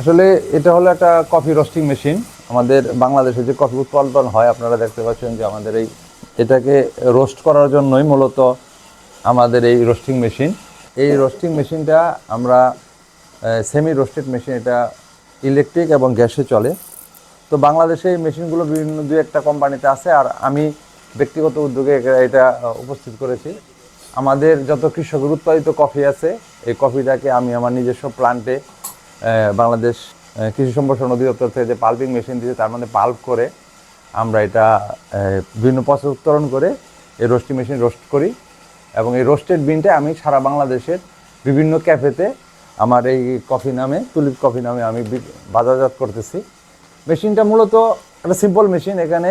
আসলে এটা হলো একটা কফি রোস্টিং মেশিন আমাদের বাংলাদেশে যে কফি উৎপাদন হয়, আপনারা দেখতে পাচ্ছেন যে আমাদের এই, এটাকে রোস্ট করার জন্যই মূলত আমাদের এই রোস্টিং মেশিন এই রোস্টিং মেশিনটা আমরা সেমি রোস্টেড মেশিন এটা ইলেকট্রিক এবং গ্যাসে চলে। তো বাংলাদেশে এই মেশিনগুলো বিভিন্ন দু একটা কোম্পানিতে আছে, আর আমি ব্যক্তিগত উদ্যোগে এটা- উপস্থিত করেছি। আমাদের যত কৃষকের উৎপাদিত কফি আছে, এই কফিটাকে আমি আমার নিজস্ব প্লান্টে বাংলাদেশ কৃষি সম্প্রসারণ অধিদপ্তর থেকে যে পাল্পিং মেশিন দিয়েছে, তার মধ্যে পাল্প করে আমরা এটা বিভিন্ন প্রসেস উত্তরণ করে এই রোস্টিং মেশিন রোস্ট করি। এবং এই রোস্টেড বিনটা আমি সারা বাংলাদেশের বিভিন্ন ক্যাফেতে আমার এই কফি নামে তুলিপ কফি নামে আমি বাজারজাত করতেছি। মেশিনটা মূলত একটা সিম্পল মেশিন এখানে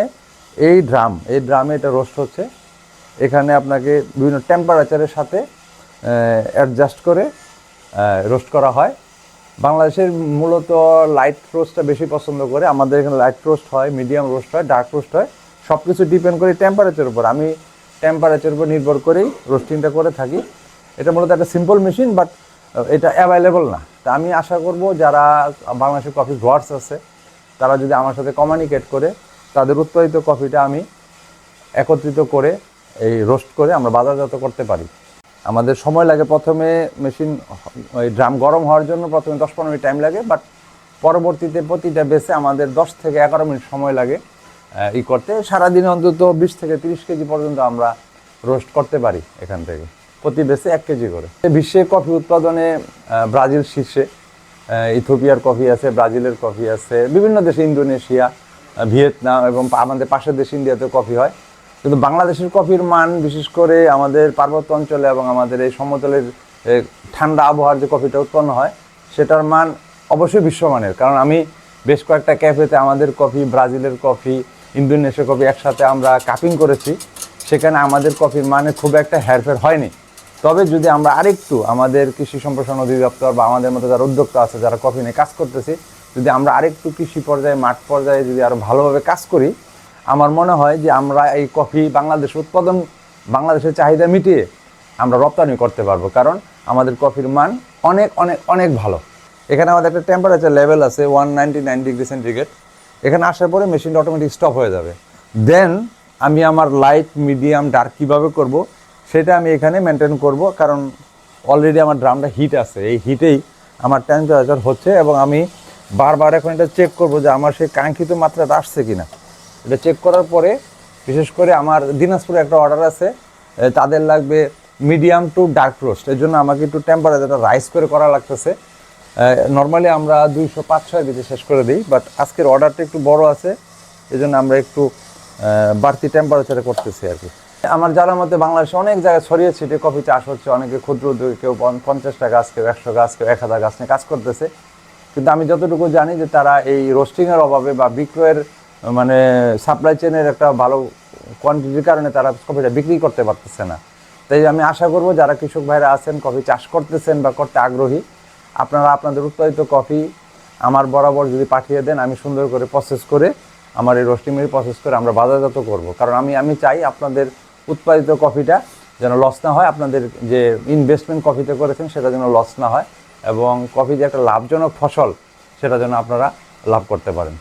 এই ড্রাম এই ড্রামে এটা রোস্ট হচ্ছে। এখানে আপনাকে বিভিন্ন টেম্পারেচারের সাথে অ্যাডজাস্ট করে রোস্ট করা হয়। বাংলাদেশের মূলত লাইট রোস্টটা বেশি পছন্দ করে। আমাদের এখানে লাইট রোস্ট হয় মিডিয়াম রোস্ট হয় ডার্ক রোস্ট হয়। সব কিছু ডিপেন্ড করে টেম্পারেচার উপর। আমি টেম্পারেচার উপর নির্ভর করেই রোস্টিংটা করে থাকি। এটা মূলত একটা সিম্পল মেশিন বাট এটা অ্যাভেলেবল না। তা আমি আশা করব যারা বাংলাদেশের কফি গ্রোয়ার্স আছে, তারা যদি আমার সাথে কমিউনিকেট করে, তাদের উৎপাদিত কফিটা আমি একত্রিত করে, এই রোস্ট করে আমরা বাজারজাত করতে পারি। আমাদের সময় লাগে প্রথমে মেশিন ওই ড্রাম গরম হওয়ার জন্য প্রথমে দশ পনেরো মিনিট টাইম লাগে বাট পরবর্তীতে প্রতিটা বেসে আমাদের দশ থেকে এগারো মিনিট সময় লাগে ই করতে। সারাদিনে অন্তত বিশ থেকে তিরিশ কেজি পর্যন্ত আমরা রোস্ট করতে পারি এখান থেকে, প্রতি বেসে এক কেজি করে। বিশ্বে কফি উৎপাদনে ব্রাজিল শীর্ষে ইথোপিয়ার কফি আছে, ব্রাজিলের কফি আছে, বিভিন্ন দেশে ইন্দোনেশিয়া ভিয়েতনাম এবং আমাদের পাশের দেশ ইন্ডিয়াতেও কফি হয়। কিন্তু বাংলাদেশের কফির মান, বিশেষ করে আমাদের পার্বত্য অঞ্চলে এবং আমাদের এই সমতলের ঠান্ডা আবহাওয়ার যে কফিটা উৎপন্ন হয়, সেটার মান অবশ্যই বিশ্বমানের। কারণ আমি বেশ কয়েকটা ক্যাফেতে আমাদের কফি, ব্রাজিলের কফি, ইন্দোনেশিয়ার কফি একসাথে আমরা কাপিং করেছি। সেখানে আমাদের কফির মানে খুব একটা হেরফের হয়নি। তবে যদি আমরা আরেকটু আমাদের কৃষি সম্প্রসারণ অধিদপ্তর বা আমাদের মতো যারা উদ্যোক্তা আছে, যারা কফি নিয়ে কাজ করতেছি, যদি আমরা আরেকটু কৃষি পর্যায়ে, মাঠ পর্যায়ে যদি আরও ভালোভাবে কাজ করি আমার মনে হয় যে আমরা এই কফি বাংলাদেশ উৎপাদন, বাংলাদেশের চাহিদা মিটিয়ে আমরা রপ্তানি করতে পারব। কারণ আমাদের কফির মান অনেক অনেক অনেক ভালো। এখানে আমাদের একটা টেম্পারেচার লেভেল আছে one ninety nine degree centigrade এখানে আসার পরে মেশিনটা অটোমেটিক স্টপ হয়ে যাবে। দেন আমি আমার লাইট মিডিয়াম ডার্ক কীভাবে করব, সেটা আমি এখানে মেনটেন করব। কারণ অলরেডি আমার ড্রামটা হিট আছে। এই হিটেই আমার টেম্পারেচার হচ্ছে এবং আমি বারবার এখন এটা চেক করব যে আমার সেই কাঙ্ক্ষিত মাত্রাটা আসছে কিনা। এটা চেক করার পরে, বিশেষ করে আমার দিনাজপুরে একটা অর্ডার আছে তাদের লাগবে মিডিয়াম টু ডার্ক রোস্ট এর জন্য আমাকে একটু টেম্পারেচারটা রাইস করে করা লাগতেছে। নর্মালি আমরা দুইশো পাঁচ, ছয় কেজি শেষ করে দিই বাট আজকের অর্ডারটা একটু বড় আছে এই জন্য আমরা একটু বাড়তি টেম্পারেচারে করতেছি আর কি। আমার জানার মতে বাংলাদেশে অনেক জায়গায় ছড়িয়ে ছিটিয়ে কফি চাষ হচ্ছে, অনেকে ক্ষুদ্র উদ্যোগে কেউ পঞ্চাশটা গাছ কেউ একশো গাছ কেউ এক হাজার গাছ নিয়ে কাজ করতেছে। কিন্তু আমি যতটুকু জানি যে তারা এই রোস্টিংয়ের অভাবে বা বিক্রয়ের মানে সাপ্লাই চেনের একটা ভালো কোয়ান্টিটির কারণে তারা কফিটা বিক্রি করতে পারতেছে না। তাই আমি আশা করব, যারা কৃষক ভাইরা আছেন, কফি চাষ করতেছেন বা করতে আগ্রহী, আপনারা আপনাদের উৎপাদিত কফি আমার বরাবর যদি পাঠিয়ে দেন, আমি সুন্দর করে প্রসেস করে, আমার এই রোস্টিং মিল প্রসেস করে আমরা বাজারজাত করব। কারণ আমি আমি চাই আপনাদের উৎপাদিত কফিটা যেন লস না হয়, আপনাদের যে ইনভেস্টমেন্ট কফিতে করেছেন, সেটা যেন লস না হয়, এবং কফি যে একটা লাভজনক ফসল, সেটা যেন আপনারা লাভ করতে পারেন।